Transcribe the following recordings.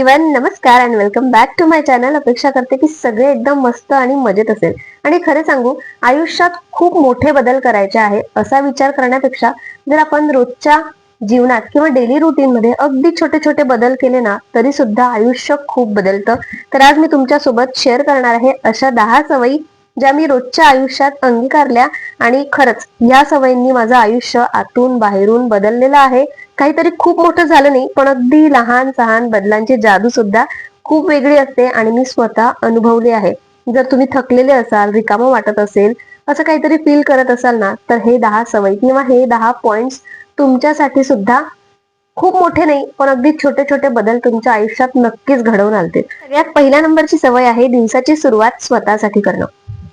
Everyone नमस्कार and welcome back to my channel अपेक्षा करते की सगळे एकदम मस्त आणि मजेत असेल. आणि खरं सांगू आयुष्यात खूप मोठे बदल करायचे आहे असा विचार करण्यापेक्षा जर आपण रोजच्या जीवनात किंवा डेली रुटीन मध्ये अगदी छोटे छोटे बदल केले ना तरी सुद्धा आयुष्य खूप बदलतं. तर आज मी तुमच्यासोबत शेअर करणार आहे अशा दहा सवयी ज्या मी रोजच्या आयुष्यात अंगीकारल्या आणि खरंच या सवयींनी माझं आयुष्य आतून बाहेरून बदललेलं आहे. काहीतरी खूप मोठं झालं नाही पण अगदी लहान सहान बदलांची जादू सुद्धा खूप वेगळी असते आणि मी स्वतः अनुभवली आहे. जर तुम्ही थकलेले असाल रिकामं वाटत असेल असं काहीतरी फील करत असाल ना तर हे दहा सवयी किंवा हे दहा पॉइंट्स तुमच्यासाठी सुद्धा खूप मोठे नाही पण अगदी छोटे छोटे बदल तुमच्या आयुष्यात नक्कीच घडवून आणते सगळ्यात पहिल्या नंबरची सवय आहे दिवसाची सुरुवात स्वतःसाठी करणं.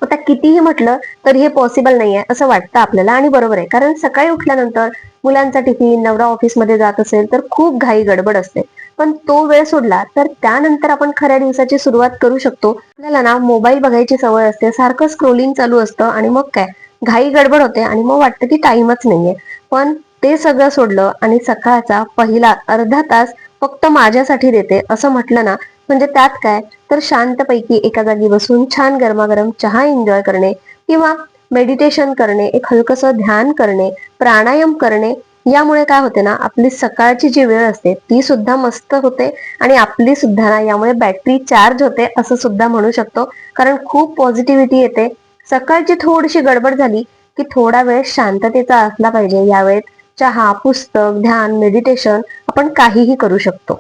आता कितीही म्हटलं तरी हे पॉसिबल नाहीये असं वाटतं आपल्याला आणि बरोबर आहे. कारण सकाळी उठल्यानंतर मुलांचा टिफिन नवरा ऑफिसमध्ये जात असेल तर खूप घाई गडबड असते. पण तो वेळ सोडला तर त्यानंतर आपण खऱ्या दिवसाची सुरुवात करू शकतो. आपल्याला ना मोबाईल बघायची सवय असते सारखं स्क्रोलिंग चालू असतं आणि मग काय? घाई गडबड होते आणि मग वाटतं की टाइमच नाहीये. पण ते सगळं सोडलं आणि सकाळचा पहिला अर्धा तास फक्त माझ्यासाठी देते असं म्हटलं ना म्हणजे त्यात काय? तर शांतपैकी एका जागी बसून छान गरमागरम चहा एन्जॉय करणे किंवा मेडिटेशन करणे एक हलकस ध्यान करणे प्राणायाम करणे यामुळे काय होते ना आपली सकाळची जी वेळ असते ती सुद्धा मस्त होते आणि आपली सुद्धा ना यामुळे बॅटरी चार्ज होते असं सुद्धा म्हणू शकतो. कारण खूप पॉझिटिव्हिटी येते. सकाळची थोडीशी गडबड झाली की थोडा वेळ शांततेचा असला पाहिजे. यावेळेत चहा पुस्तक ध्यान मेडिटेशन आपण काहीही करू शकतो.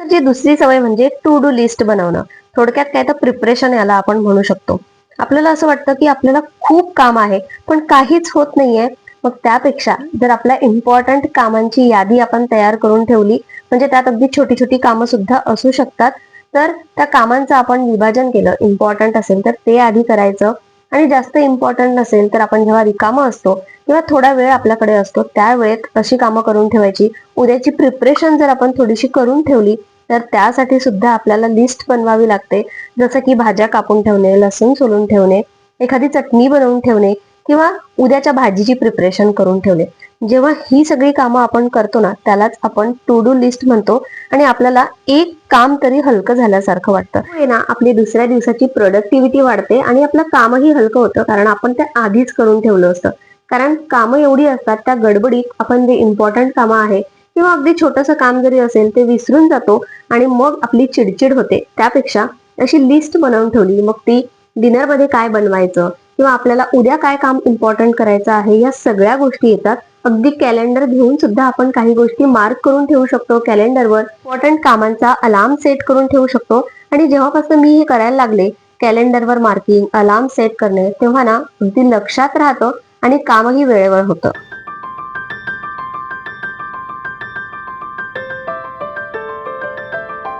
तर जी दुसरी सवय म्हणजे टू डू लिस्ट बनवणं. थोडक्यात काय तर प्रिपरेशन याला आपण म्हणू शकतो. आपल्याला असं वाटतं की आपल्याला खूप काम आहे पण काहीच होत नाहीये. मग त्यापेक्षा जर आपल्या इम्पॉर्टंट कामांची यादी आपण तयार करून ठेवली म्हणजे त्यात अगदी छोटी छोटी कामं सुद्धा असू शकतात तर त्या कामांचं आपण विभाजन केलं इम्पॉर्टंट असेल तर ते आधी करायचं. आणि जास्त इम्पॉर्टंट नसेल तर आपण जेव्हा रिकामं असतो किंवा थोडा वेळ आपल्याकडे असतो. त्या वेळेत अशी कामं करून ठेवायची. उद्याची प्रिपरेशन जर आपण थोडीशी करून ठेवली तर त्यासाठी सुद्धा आपल्याला लिस्ट बनवावी लागते. जसं की भाज्या कापून ठेवणे लसूण सोलून ठेवणे एखादी चटणी बनवून ठेवणे किंवा उद्याच्या भाजीची प्रिपरेशन करून ठेवणे. जेव्हा ही सगळी कामं आपण करतो ना त्यालाच आपण टू डू लिस्ट म्हणतो. आणि आपल्याला एक काम तरी हलकं झाल्यासारखं वाटतं. हे ना आपली दुसऱ्या दिवसाची प्रोडक्टिव्हिटी वाढते आणि आपलं कामही हलकं होतं कारण आपण ते आधीच करून ठेवलं असतं. कारण कामं एवढी असतात त्या गडबडीत आपण जे इम्पॉर्टंट कामं आहे किंवा अगदी छोटंसं काम जरी असेल ते विसरून जातो आणि मग आपली चिडचिड होते. त्यापेक्षा अशी लिस्ट बनवून ठेवली मग ती डिनरमध्ये काय बनवायचं किंवा आपल्याला उद्या काय काम इम्पॉर्टंट करायचं आहे या सगळ्या गोष्टी येतात. अगदी कॅलेंडर घेऊन सुद्धा आपण काही गोष्टी मार्क करून ठेवू शकतो कॅलेंडरवर इम्पॉर्टंट कामांचा अलार्म सेट करून ठेवू शकतो. आणि जेव्हापासून मी हे करायला लागले कॅलेंडरवर मार्किंग अलार्म सेट करणे तेव्हा ना अगदी लक्षात राहतं आणि कामही वेळेवर होतं.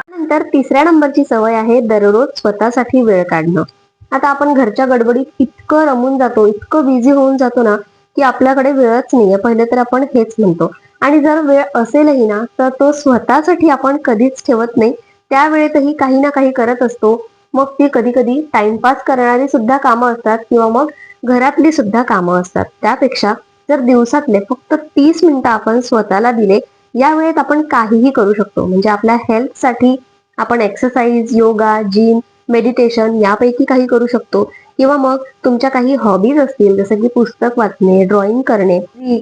नंतर तिसऱ्या नंबरची सवय आहे दररोज स्वतःसाठी वेळ काढणं. आता आपण घरच्या गडबडीत इतकं रमून जातो इतकं बिझी होऊन जातो ना की आपल्याकडे वेळच नाहीये. पहिले तर आपण हेच म्हणतो. आणि जर वेळ असेलही ना तर तो स्वतःसाठी आपण कधीच ठेवत नाही. त्यावेळेतही काही ना काही करत असतो. मग ती कधी कधी टाइमपास करणारी सुद्धा कामं असतात किंवा मग घरातली सुद्धा कामं असतात. त्यापेक्षा जर दिवसातले फक्त तीस मिनिटं आपण स्वतःला दिले या वेळेत आपण काहीही करू शकतो. म्हणजे आपल्या हेल्थसाठी आपण एक्सरसाइज योगा जिम मेडिटेशन यापैकी काही करू शकतो. किंवा मग तुमच्या काही हॉबीज असतील जसं की पुस्तक वाचणे ड्रॉइंग करणे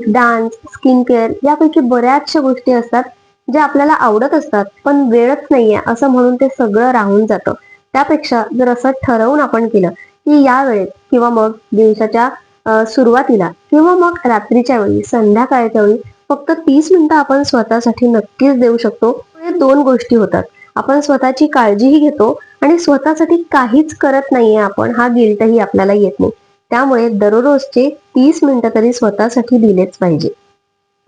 डान्स स्किन केअर यापैकी बऱ्याचशा गोष्टी असतात ज्या आपल्याला आवडत असतात पण वेळच नाहीये असं म्हणून ते सगळं राहून जातं. त्यापेक्षा जर असं ठरवून आपण केलं की या वेळेत किंवा मग दिवसाच्या सुरुवातीला किंवा मग रात्रीच्या वेळी संध्याकाळच्या वेळी फक्त तीस मिनिटं आपण स्वतःसाठी नक्कीच देऊ शकतो. हे दोन गोष्टी होतात. आपण स्वतःची काळजीही घेतो आणि स्वतःसाठी काहीच करत नाहीये आपण हा गिल्टही आपल्याला येत नाही. त्यामुळे दररोजचे तीस मिनिटं तरी स्वतःसाठी दिलेच पाहिजे.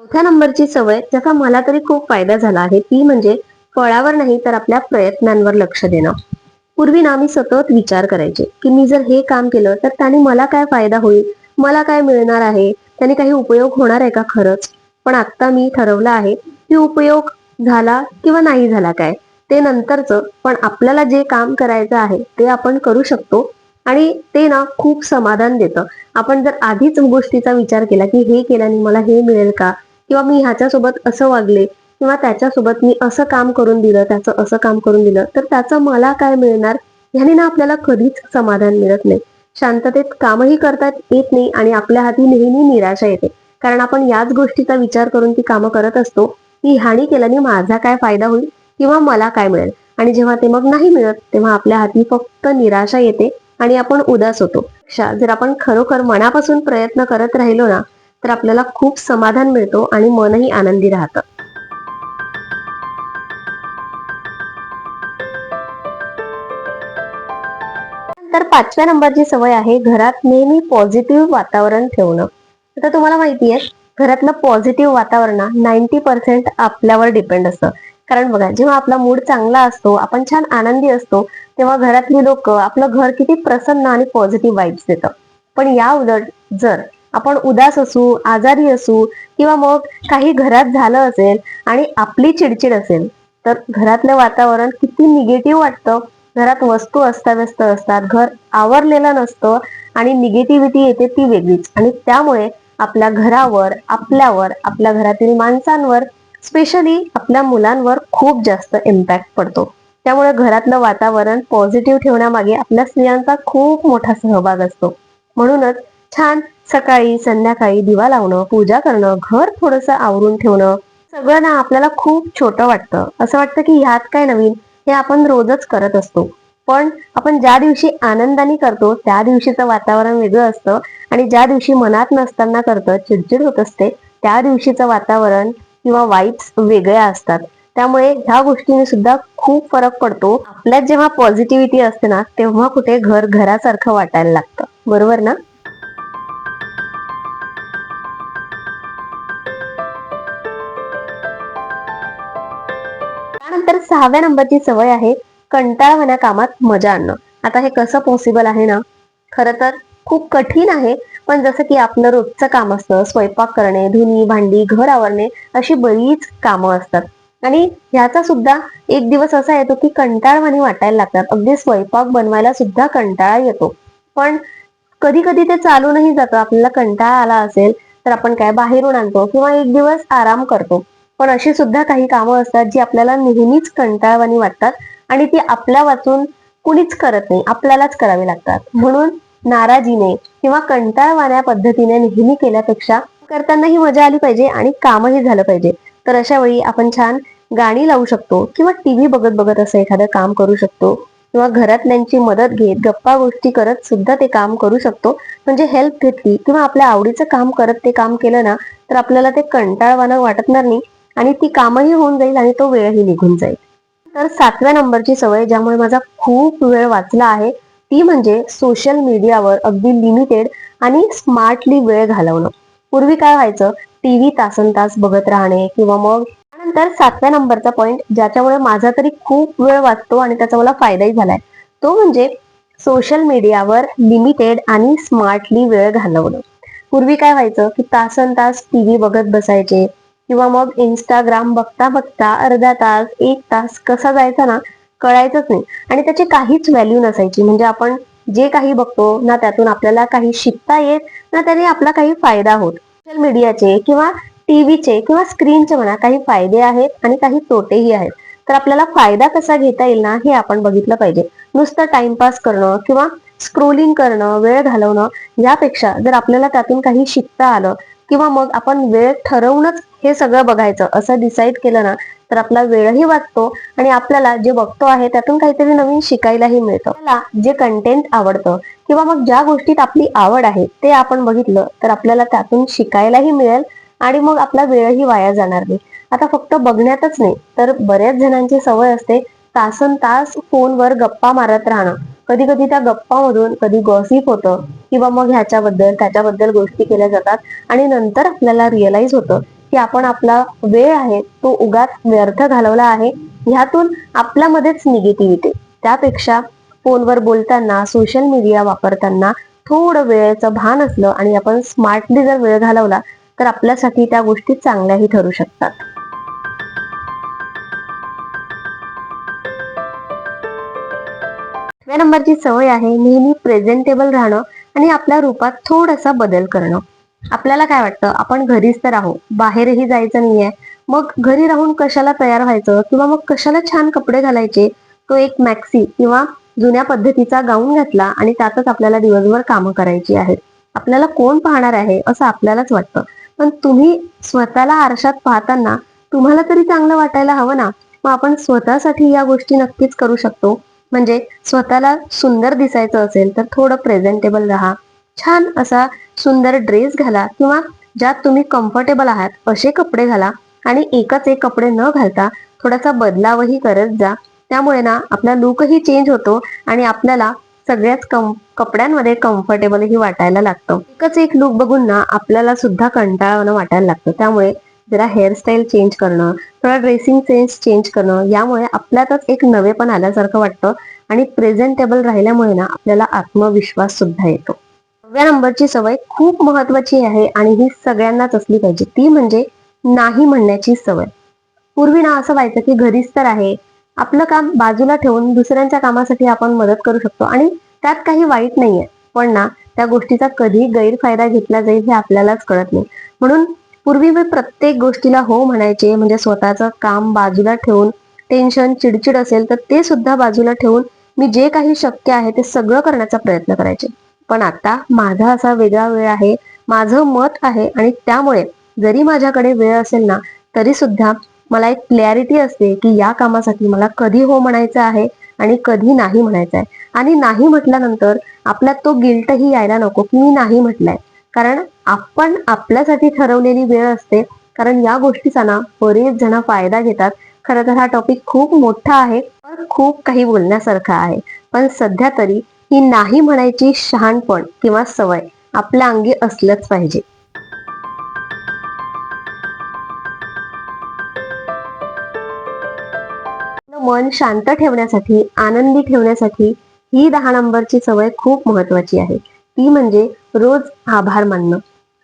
चौथ्या नंबरची सवय ज्याचा मला तरी खूप फायदा झाला आहे ती म्हणजे फळावर नाही तर आपल्या प्रयत्नांवर लक्ष देणं. पूर्वी ना मी सतत विचार करायचे की मी जर हे काम केलं तर त्याने मला काय फायदा होईल? मला काय मिळणार आहे? त्याने काही उपयोग होणार आहे का? खरंच. पण आता मी ठरवलं आहे की उपयोग झाला किंवा नाही झाला काय? ते नंतरच पण आपल्याला जे काम करायचं आहे ते आपण करू शकतो. आणि ते ना खूप समाधान देतं. आपण जर आधीच गोष्टीचा विचार केला की हे केल्याने मला हे मिळेल का? किंवा मी ह्याच्यासोबत असं वागले किंवा त्याच्यासोबत मी असं काम करून दिलं त्याचं असं काम करून दिलं तर त्याचं मला काय मिळणार? ह्याने ना आपल्याला कधीच समाधान मिळत नाही. शांततेत कामही करता येत नाही आणि आपल्या हाती नेहमी निराशा येते. कारण आपण याच गोष्टीचा विचार करून ती कामं करत असतो की ह्याने केल्याने माझा काय फायदा होईल? किंवा मला काय मिळेल? आणि जेव्हा ते मग नाही मिळत तेव्हा आपल्या हाती फक्त निराशा येते आणि आपण उदास होतो. जर आपण खरोखर मनापासून प्रयत्न करत राहिलो ना तर आपल्याला खूप समाधान मिळतो आणि मनही आनंदी राहतं. तर पाचव्या नंबरची सवय आहे घरात नेहमी पॉझिटिव्ह वातावरण ठेवणं. आता तुम्हाला माहिती आहे घरातलं पॉझिटिव्ह वातावरण नाईन्टी पर्सेंट आपल्यावर डिपेंड असतं. कारण बघा जेव्हा आपला मूड चांगला असतो आपण छान आनंदी असतो तेव्हा घरातली लोक आपलं घर किती प्रसन्न आणि पॉझिटिव्ह वाईब्स देतं. पण या उलट जर आपण उदास असू आजारी असू किंवा मग काही घरात झालं असेल आणि आपली चिडचिड असेल तर घरातलं वातावरण किती निगेटिव्ह वाटतं. घरात वस्तू अस्ताव्यस्त असतात घर आवरलेलं नसतं आणि निगेटिव्हिटी येते ती वेगळीच. आणि त्यामुळे आपल्या घरावर आपल्यावर आपल्या घरातील माणसांवर स्पेशली आपल्या मुलांवर खूप जास्त इम्पॅक्ट पडतो. त्यामुळे घरातलं वातावरण पॉझिटिव्ह ठेवण्यामागे आपल्या स्त्रियांचा खूप मोठा सहभाग असतो. म्हणूनच छान सकाळी संध्याकाळी दिवा लावणं पूजा करणं घर थोडंसं आवरून ठेवणं सगळं ना आपल्याला खूप छोटं वाटतं. असं वाटतं की ह्यात काय नवीन? हे आपण रोजच करत असतो. पण आपण ज्या दिवशी आनंदाने करतो त्या दिवशीचं वातावरण वेगळं असतं. आणि ज्या दिवशी मनात नसताना करतं चिडचिड होत असते त्या दिवशीचं वातावरण किंवा वाईब्स वेगळ्या असतात. त्यामुळे ह्या गोष्टीने सुद्धा खूप फरक पडतो. आपल्यात जेव्हा पॉझिटिव्हिटी असते ना तेव्हा कुठे घर घरासारखं वाटायला लागतं. बरोबर ना? त्यानंतर सहाव्या नंबरची सवय आहे कंटाळवाण्या कामात मजा आणणं. आता हे कसं पॉसिबल आहे ना? खरं तर खूप कठीण आहे पण जसं की आपलं रोजचं काम असतं स्वयंपाक करणे धुनी भांडी घर आवरणे अशी बरीच कामं असतात. आणि ह्याचा सुद्धा एक दिवस असा येतो की कंटाळवाणी वाटायला लागतात. अगदी स्वयंपाक बनवायला सुद्धा कंटाळा येतो. पण कधी कधी ते चालूनही जातं. आपल्याला कंटाळा आला असेल तर आपण काय बाहेरून आणतो किंवा एक दिवस आराम करतो. पण अशी सुद्धा काही कामं असतात जी आपल्याला नेहमीच कंटाळवाणी वाटतात आणि ती आपल्या वाचून कुणीच करत नाही. आपल्यालाच करावी लागतात. म्हणून नाराजीने किंवा कंटाळवाण्या पद्धतीने नेहमी केल्यापेक्षा करताना ही मजा आली पाहिजे आणि कामही झालं पाहिजे. तर अशा वेळी आपण छान गाणी लावू शकतो किंवा टीव्ही बघत बघत असं एखादं काम करू शकतो किंवा घरातल्यांची मदत घेत गप्पा गोष्टी करत सुद्धा ते काम करू शकतो. म्हणजे हेल्प घेतली किंवा आपल्या आवडीचं काम करत ते काम केलं ना तर आपल्याला ते कंटाळवाणं वाटणार नाही आणि ती कामही होऊन जाईल आणि तो वेळही निघून जाईल. तर सातव्या नंबरची सवय ज्यामुळे माझा खूप वेळ वाचला आहे ती म्हणजे सोशल मीडियावर अगदी लिमिटेड आणि स्मार्टली वेळ घालवणं. पूर्वी काय व्हायचं टीव्ही तासन तास बघत राहणे किंवा मग त्यानंतर सातव्या नंबरचा पॉईंट ज्याच्यामुळे माझा तरी खूप वेळ वाचतो आणि त्याचा मला फायदाही झालाय. तो म्हणजे सोशल मीडियावर लिमिटेड आणि स्मार्टली वेळ घालवणं. पूर्वी काय व्हायचं की तासन तास टीव्ही बघत बसायचे किंवा मग इंस्टाग्राम बघता बघता अर्धा तास एक तास कसा जायचा ना कळायचंच नाही. आणि त्याची काहीच व्हॅल्यू नसायची. म्हणजे आपण जे काही बघतो ना त्यातून आपल्याला काही शिकता येत ना त्याने आपला काही फायदा होत. सोशल मीडियाचे किंवा टीव्हीचे किंवा स्क्रीनचे म्हणा काही फायदे आहेत आणि काही तोटेही आहेत. तर आपल्याला फायदा कसा घेता येईल ना हे आपण बघितलं पाहिजे. नुसतं टाइमपास करणं किंवा स्क्रोलिंग करणं वेळ घालवणं यापेक्षा जर आपल्याला त्यातून काही शिकता आलं किंवा मग आपण वेळ ठरवूनच हे सगळं बघायचं. असं डिसाईड केलं ना तर आपला वेळही वाचतो आणि आपल्याला जे बघतो आहे त्यातून काहीतरी नवीन शिकायलाही मिळतं. जे कंटेंट आवडतं किंवा मग ज्या गोष्टीत आपली आवड आहे ते आपण बघितलं तर आपल्याला त्यातून शिकायलाही मिळेल आणि मग आपला वेळही वाया जाणार नाही. आता फक्त बघण्यातच नाही तर बऱ्याच जणांची सवय असते तासन तास फोनवर गप्पा मारत राहणं. कधी कधी त्या गप्पामधून कधी गॉसिप होतं किंवा मग ह्याच्याबद्दल त्याच्याबद्दल गोष्टी केल्या जातात आणि नंतर आपल्याला रिअलाइज होतं की आपण आपला वेळ आहे तो उगाच व्यर्थ घालवला आहे. ह्यातून आपल्यामध्येच निगेटिव्हिटी त्यापेक्षा फोनवर बोलताना सोशल मीडिया वापरताना थोडं वेळेचं भान असलं आणि आपण स्मार्टली जर वेळ घालवला तर आपल्यासाठी त्या गोष्टी चांगल्याही ठरू शकतात. आठव्या नंबरची सवय आहे नेहमी प्रेझेंटेबल राहणं आणि आपल्या रूपात थोडासा बदल करणं. आपल्याला काय वाटतं? आपण घरीच तर आहो बाहेरही जायचं नाहीये. मग घरी राहून कशाला तयार व्हायचं? किंवा मग कशाला छान कपडे घालायचे? तो एक मॅक्सी किंवा जुन्या पद्धतीचा गाऊन घातला आणि त्यातच आपल्याला दिवसभर कामं करायची आहेत. आपल्याला कोण पाहणार आहे असं आपल्यालाच वाटतं. पण तुम्ही स्वतःला आरशात पाहताना तुम्हाला तरी चांगलं वाटायला हवं ना? मग आपण स्वतःसाठी या गोष्टी नक्कीच करू शकतो. म्हणजे स्वतःला सुंदर दिसायचं असेल तर थोडं प्रेझेंटेबल राहा. छान असा सुंदर ड्रेस घाला किंवा ज्यात तुम्ही कम्फर्टेबल आहात असे कपडे घाला आणि एकच एक कपडे न घालता थोडासा बदलावही करत जा. त्यामुळे ना आपला लुकही चेंज होतो आणि आपल्याला सगळ्याच कम कपड्यांमध्ये कम्फर्टेबलही वाटायला लागतं. एकच एक लुक बघून ना आपल्याला सुद्धा कंटाळवाणं वाटायला लागतं. त्यामुळे जरा हेअरस्टाईल चेंज करणं थोडा ड्रेसिंग सेन्स चेंज करणं यामुळे आपल्यातच एक नवेपण आल्यासारखं वाटतं आणि प्रेझेंटेबल राहिल्यामुळे ना आपल्याला आत्मविश्वास सुद्धा येतो. नवव्या नंबरची सवय खूप महत्वाची आहे आणि ही सगळ्यांनाच असली पाहिजे. ती म्हणजे नाही म्हणण्याची सवय. पूर्वी ना असं व्हायचं की घरीच तर आहे. आपलं काम बाजूला ठेवून दुसऱ्यांच्या कामासाठी आपण मदत करू शकतो आणि त्यात काही वाईट नाहीये. पण ना त्या गोष्टीचा कधी गैरफायदा घेतला जाईल हे आपल्यालाच कळत नाही. म्हणून पूर्वी मी प्रत्येक गोष्टीला हो म्हणायचे म्हणजे स्वतःचं काम बाजूला ठेवून टेन्शन चिडचिड असेल तर ते सुद्धा बाजूला ठेवून मी जे काही शक्य आहे ते सगळं करण्याचा प्रयत्न करायचे. पण आता माझा असा वेगळा वेळ आहे माझं मत आहे आणि त्यामुळे जरी माझ्याकडे वेळ असेल ना तरी सुद्धा मला एक क्लॅरिटी असते की या कामासाठी मला कधी हो म्हणायचं आहे आणि कधी नाही म्हणायचं आहे. आणि नाही म्हटल्यानंतर आपल्यात तो गिल्टही यायला नको की मी नाही म्हटलंय. कारण आपण आपल्यासाठी ठरवलेली वेळ असते. कारण या गोष्टीचा ना बरेच जण फायदा घेतात. खरं तर हा टॉपिक खूप मोठा आहे. पण खूप काही बोलण्यासारखा आहे. पण सध्या तरी ही नाही म्हणायची शहाणपण किंवा सवय आपल्या अंगी असलंच पाहिजे. आपलं मन शांत ठेवण्यासाठी आनंदी ठेवण्यासाठी ही दहा नंबरची सवय खूप महत्वाची आहे. ती म्हणजे रोज आभार मानणं.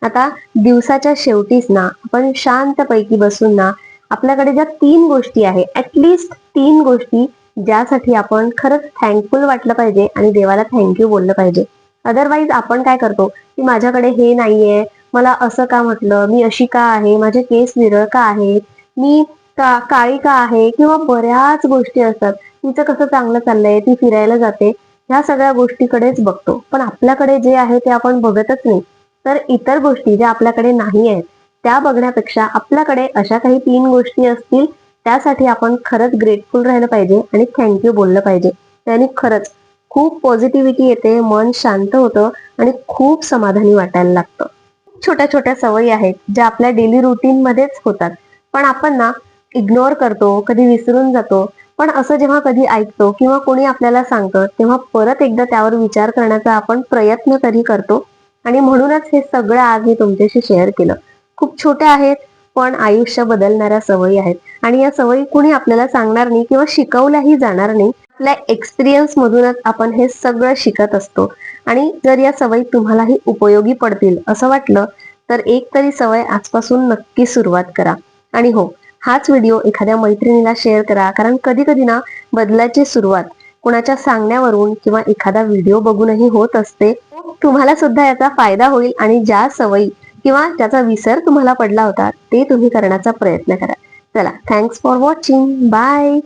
आता दिवसाच्या शेवटीच ना आपण शांतपैकी बसून ना आपल्याकडे ज्या तीन गोष्टी आहे ऍटलिस्ट तीन गोष्टी ज्यासाठी आपण खरंच थँकफुल वाटलं पाहिजे आणि देवाला थँक्यू बोललं पाहिजे. अदरवाईज आपण काय करतो की माझ्याकडे हे नाहीये मला असं का म्हटलं मी अशी का आहे माझे केस विरळ का आहेत मी का काळी का आहे किंवा बऱ्याच गोष्टी असतात तिचं कसं चांगलं चाललंय ती फिरायला जाते ह्या सगळ्या गोष्टीकडेच बघतो. पण आपल्याकडे जे आहे ते आपण बघतच नाही. तर इतर गोष्टी ज्या आपल्याकडे नाही आहेत त्या बघण्यापेक्षा आपल्याकडे अशा काही तीन गोष्टी असतील त्यासाठी आपण खरंच ग्रेटफुल राहिलं पाहिजे आणि थँक्यू बोललं पाहिजे. त्याने खरंच खूप पॉझिटिव्हिटी येते मन शांत होतं आणि खूप समाधानी वाटायला लागतं. छोट्या छोट्या सवयी आहेत ज्या आपल्या डेली रुटीन मध्येच होतात. पण आपण ना इग्नोर करतो कधी विसरून जातो. पण असं जेव्हा कधी ऐकतो किंवा कोणी आपल्याला सांगतं तेव्हा परत एकदा त्यावर विचार करण्याचा आपण प्रयत्न तरी करतो. आणि म्हणूनच हे सगळं आज मी तुमच्याशी शेअर केलं. खूप छोट्या आहेत पण आयुष्य बदलणाऱ्या सवयी आहेत. आणि या सवयी कुणी आपल्याला सांगणार नाही किंवा शिकवल्याही जाणार नाही. आपल्या एक्सपिरियन्स मधूनच आपण हे सगळं शिकत असतो. आणि जर या सवयी तुम्हालाही उपयोगी पडतील असं वाटलं तर एक तरी सवय आजपासून नक्की सुरुवात करा. आणि हो हाच व्हिडिओ एखाद्या मैत्रिणीला शेअर करा. कारण कधी कधी ना बदलाची सुरुवात कुणाच्या सांगण्यावरून किंवा एखादा व्हिडिओ बघूनही होत असते. तुम्हाला सुद्धा याचा फायदा होईल आणि ज्या सवयी किंवा ज्याचा विसर तुम्हाला पडला होता ते तुम्ही करण्याचा प्रयत्न करा. चला थँक्स फॉर वॉचिंग बाय